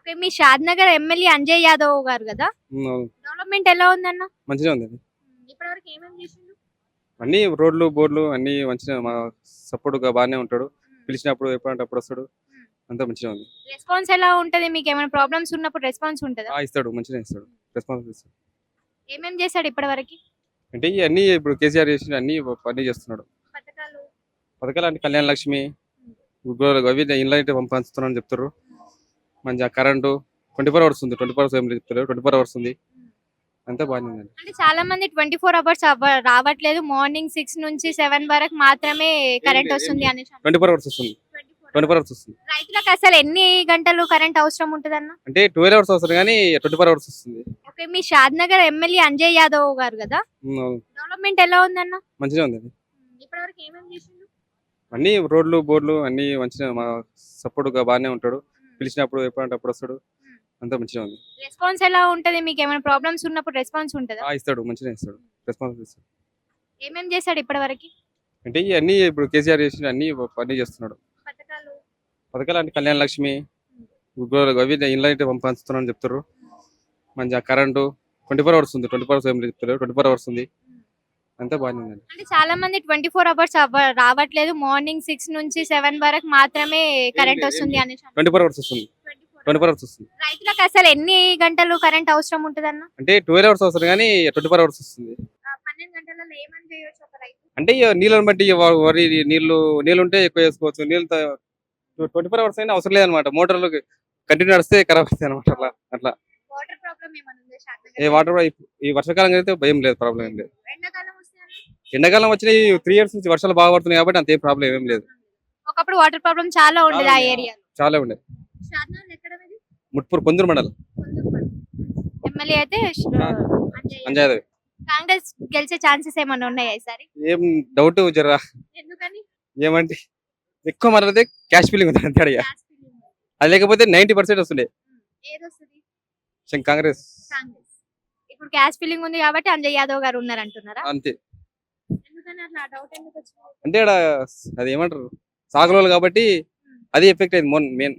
Okay మీ Shadnagar MLA Anjay Yadav గారు కదా. డెవలప్మెంట్ ఎలా ఉందన్న? మంచిగా ఉంది. ఇప్పటివరకు ఏమేమి చేసిండు? అన్ని రోడ్లు బోర్డులు అన్ని మంచిగా మా సపోర్ట్గా బాగానే ఉంటాడు. పిలిచినప్పుడు ఎప్పుడంటే అప్పుడు వస్తాడు అంతా మంచిగా ఉంది. రెస్పాన్స్ ఎలా ఉంటది? మీకు ఏమైనా ప్రాబ్లమ్స్ ఉన్నప్పుడు రెస్పాన్స్ ఉంటుందా? ఆ, ఇస్తాడు మంచిగా ఇస్తాడు. రెస్పాన్స్ ఇస్తాడు. ఏమేం చేశాడు ఇప్పటివరకు? అంటే అన్ని ఇప్పుడు కేసీఆర్ చేసిన అన్ని అన్ని చేస్తున్నాడు. పథకాలు. అంటే కళ్యాణ లక్ష్మి అవి ఇళ్ళ అయితే పంచుతున్నాను చెప్తారు మంచిగా కరెంటు ట్వంటీ ఫోర్ అవర్స్ ఉంది. ట్వంటీ ఫోర్ అవర్స్ ఏం చెప్తారు ట్వంటీ ఫోర్ అవర్స్ ఉంది. అంతా బాగానే ఉందండి అంటే చాలా మంది ట్వంటీ ఫోర్ అవర్స్ రావట్లేదు. మార్నింగ్ సిక్స్ నుంచి సెవెన్ వరకు మాత్రమే కరెంట్ వస్తుంది అని ట్వంటీ ఫోర్ అవర్స్ వస్తుంది. ట్వంటీ ఫోర్ అవర్స్ వస్తుంది. రైతులకు అసలు ఎన్ని గంటలు కరెంట్ అవసరం ఉంటదన్న? అంటే ట్వెల్వ్ అవర్స్ వస్తుంది కానీ ట్వంటీ ఫోర్ అవర్స్ వస్తుంది. ఓకే మీ షాద్ నగర్ ఎమ్మెల్యే అంజయ్ యాదవ్ గారు కదా. డెవలప్మెంట్ ఎలా ఉందన్న? మంచిగా ఉంది. ఇప్పటివరకు ఏమేమి చేసిండు? అన్ని రోడ్లు బోర్డులు అన్ని మంచిగా మా సపోర్ట్గా బాగానే ఉంటాడు. పిలిచినప్పుడు ఎప్పుడంటే అప్పుడు వస్తాడు అంతా మంచిగా ఉంది. రెస్పాన్స్ ఎలా ఉంటది? మీకు ఏమైనా ప్రాబ్లమ్స్ ఉన్నప్పుడు రెస్పాన్స్ ఉంటుందా? ఆ, ఇస్తాడు మంచిగా ఇస్తాడు. రెస్పాన్స్ ఇస్తాడు. ఏమేం చేశాడు ఇప్పటివరకు? అంటే ఈ అన్ని ఇప్పుడు కేసీఆర్ చేసిన అన్ని అన్ని చేస్తున్నాడు. పథకాలు. పథకాలు అంటే కళ్యాణ లక్ష్మి ఉగ్రవాళ్ళకు అవి ఇళ్ళ అయితే పంచుతున్నాను చెప్తారు మంచిగా కరెంటు ట్వంటీ ఫోర్ అవర్స్ ఉంది. ట్వంటీ ఫోర్ అవర్స్ ఏం చెప్తారు ట్వంటీ ఫోర్ అవర్స్ ఉంది. అంతా బాగానే ఉందండి అంటే చాలా మంది ట్వంటీ ఫోర్ అవర్స్ రావట్లేదు. మార్నింగ్ సిక్స్ నుంచి సెవెన్ వరకు మాత్రమే కరెంట్ వస్తుంది అని ట్వంటీ ఫోర్ అవర్స్ వస్తుంది. ట్వంటీ ఫోర్ అవర్స్ వస్తుంది. రైతులకు అసలు ఎన్ని గంటలు కరెంట్ అవసరం ఉంటదన్న? అంటే ట్వెల్వ్ అవర్స్ వస్తుంది కానీ ట్వంటీ ఫోర్ అవర్స్ వస్తుంది. పన్నెండు గంటలలో ఏమని చేయొచ్చు ఒక రైతు? అంటే నీళ్ళని బట్టి వరి నీళ్ళు నీళ్ళు ఉంటే ఎక్కువ వేసుకోవచ్చు. నీళ్ళు ట్వంటీ ఫోర్ అవర్స్ అయినా అవసరం లేదనమాట మోటార్లు కంటిన్యూ నడిస్తే ఖరాబ్ అవుతాయి అనమాట అట్లా అట్లా. వాటర్ ప్రాబ్లం ఈ వర్షాకాలం అయితే భయం లేదు ప్రాబ్లం ఏం లేదు. అన్న? ఎండాకాలం వచ్చిన ఈ త్రీ ఇయర్స్ నుంచి వర్షాలు బాగా పడుతున్నాయి కాబట్టి అంతే ప్రాబ్లం ఏం లేదు. ఒకప్పుడు వాటర్ ప్రాబ్లం చాలా ఉండేది ఆ ఏరియా చాలా ఉండే. ముట్పూర్ కొందరు మండల్. ఎమ్మెల్యే అయితే అంజాదవి కాంగ్రెస్ గెలిచే ఛాన్సెస్ ఏమైనా ఉన్నాయా ఈసారి? ఏం డౌట్ జరా. ఎందుకని? ఏమంటే ఎక్కువ మాట్లాడితే క్యాష్ ఫీలింగ్ ఉంది అంతే అడిగా. అది లేకపోతే నైన్టీ పర్సెంట్ వస్తుండే. కాంగ్రెస్. ఇప్పుడు క్యాష్ ఫీలింగ్ ఉంది కాబట్టి అంజయ్ యాదవ్ గారు ఉన్నారు అంటున్నారా అంతే ఎందుకని అట్లా డౌట్ ఎందుకు వచ్చింది అంటే ఇక్కడ అది ఏమంటారు? సాగులోలు కాబట్టి అది ఎఫెక్ట్ అయింది మోన్ మెయిన్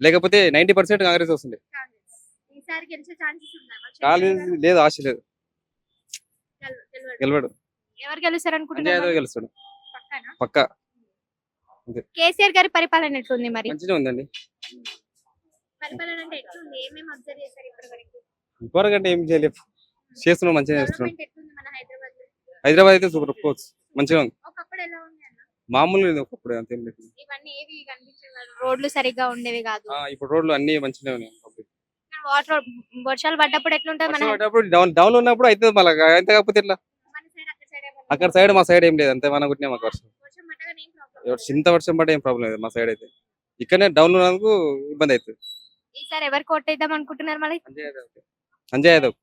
లేకపోతే నైన్టీ పర్సెంట్ కాంగ్రెస్ వస్తుంది. కాలేజ్. లేదు ఆశ లేదు. గెల- గెలవడు. ఎవరు గెలుస్తారు అనుకుంటున్నారు? గెలుస్తాడు? పక్క. కేసీఆర్ గారి పరిపాలన ఎట్లుంది మరి? మంచిగా ఉందండి. పరిపాలన అంటే ఎట్లుంది? ఏమేమి అబ్జర్వ్ చేశారు ఇప్పటి వరకు ఇంకొకరంటే ఏం చేయలేదు చేస్తున్నాం మంచిగా చేస్తున్నాం. హైదరాబాద్ అయితే సూపర్ కోచ్ మంచిగా ఉంది. ఒకప్పుడు ఎలా ఉంది అన్న? మామూలు లేదు ఒకప్పుడు అంతేం లేదు. రోడ్లు సరిగ్గా ఉండేవి కాదు. ఇప్పుడు రోడ్లు అన్ని మంచిగా ఉన్నాయి. వాటర్ వర్షాలు పడ్డప్పుడు ఎట్లుంటుంది మన పడ్డప్పుడు డౌన్ డౌన్ ఉన్నప్పుడు అయితే మళ్ళీ అంత కాకపోతే సైడ్ అక్కడ సైడ్ మా సైడ్ ఏం లేదు అంతే మన కొట్టినా మాకు వర్షం. చింత వర్షం పడ్డ ఏం ప్రాబ్లం లేదు మా సైడ్ అయితే. ఇక్కడనే డౌన్ ఉన్నందుకు ఇబ్బంది అవుతుంది. ఈసారి ఎవరు కొట్టేద్దాం అనుకుంటున్నారు మళ్ళీ అంజయ్ యాదవ్